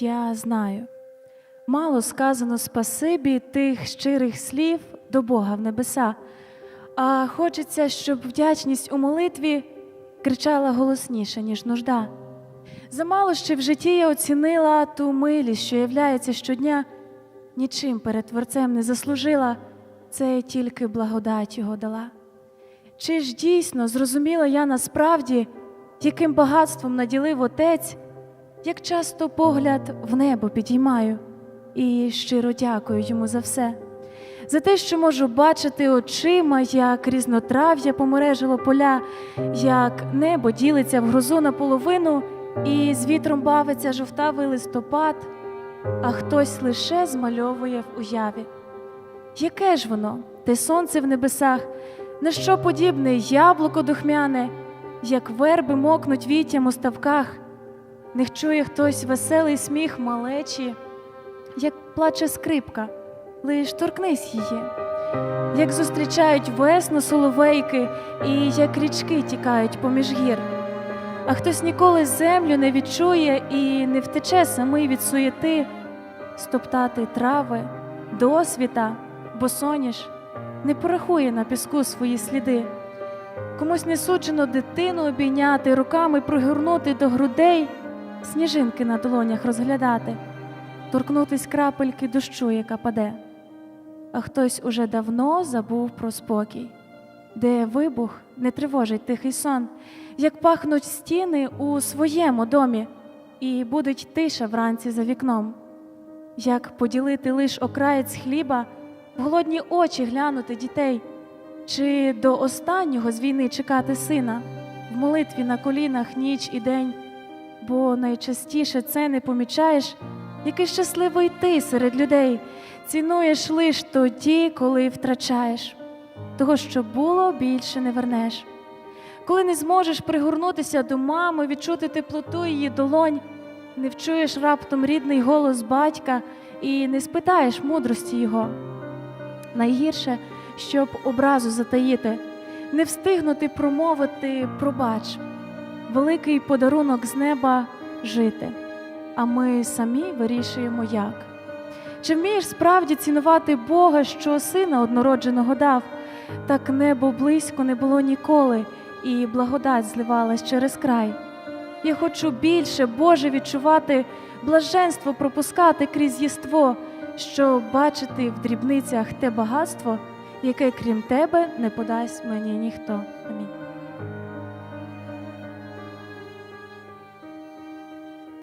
Я знаю. Мало сказано спасибі тих щирих слів до Бога в небеса, а хочеться, щоб вдячність у молитві кричала голосніше, ніж нужда. Замало ще в житті я оцінила ту милість, що являється щодня, нічим перед Творцем не заслужила, це тільки благодать його дала. Чи ж дійсно зрозуміла я насправді, яким багатством наділив Отець, як часто погляд в небо підіймаю і щиро дякую йому за все, за те, що можу бачити очима, як різнотрав'я помережило поля, як небо ділиться в грозу наполовину, і з вітром бавиться жовтавий листопад, а хтось лише змальовує в уяві. Яке ж воно, те сонце в небесах, на що подібне яблуко духмяне, як верби мокнуть віттям у ставках, не чує хтось веселий сміх малечі, як плаче скрипка, лиш торкнись її, як зустрічають весну соловейки, і як річки тікають поміж гір. А хтось ніколи землю не відчує і не втече самий від суєти, стоптати трави, досвіта, бо соняш не порахує на піску свої сліди. Комусь не суджено дитину обійняти, руками пригорнути до грудей, сніжинки на долонях розглядати, торкнутись крапельки дощу, яка паде. А хтось уже давно забув про спокій, де вибух не тривожить тихий сон, як пахнуть стіни у своєму домі, і будуть тиша вранці за вікном, як поділити лиш окраєць хліба, в голодні очі глянути дітей. Чи до останнього з війни чекати сина в молитві на колінах ніч і день, бо найчастіше це не помічаєш, який щасливий ти серед людей, цінуєш лиш тоді, коли втрачаєш, того, що було, більше не вернеш. Коли не зможеш пригорнутися до мами, відчути теплоту її долонь, не вчуєш раптом рідний голос батька і не спитаєш мудрості його. Найгірше – щоб образу затаїти, не встигнути промовити пробач, великий подарунок з неба жити, а ми самі вирішуємо як. Чи вмієш справді цінувати Бога, що сина однородженого дав, так небо близько не було ніколи, і благодать зливалась через край. Я хочу більше, Боже, відчувати, блаженство пропускати крізь єство, щоб бачити в дрібницях те багатство яке крім тебе не подасть мені ніхто. Амінь.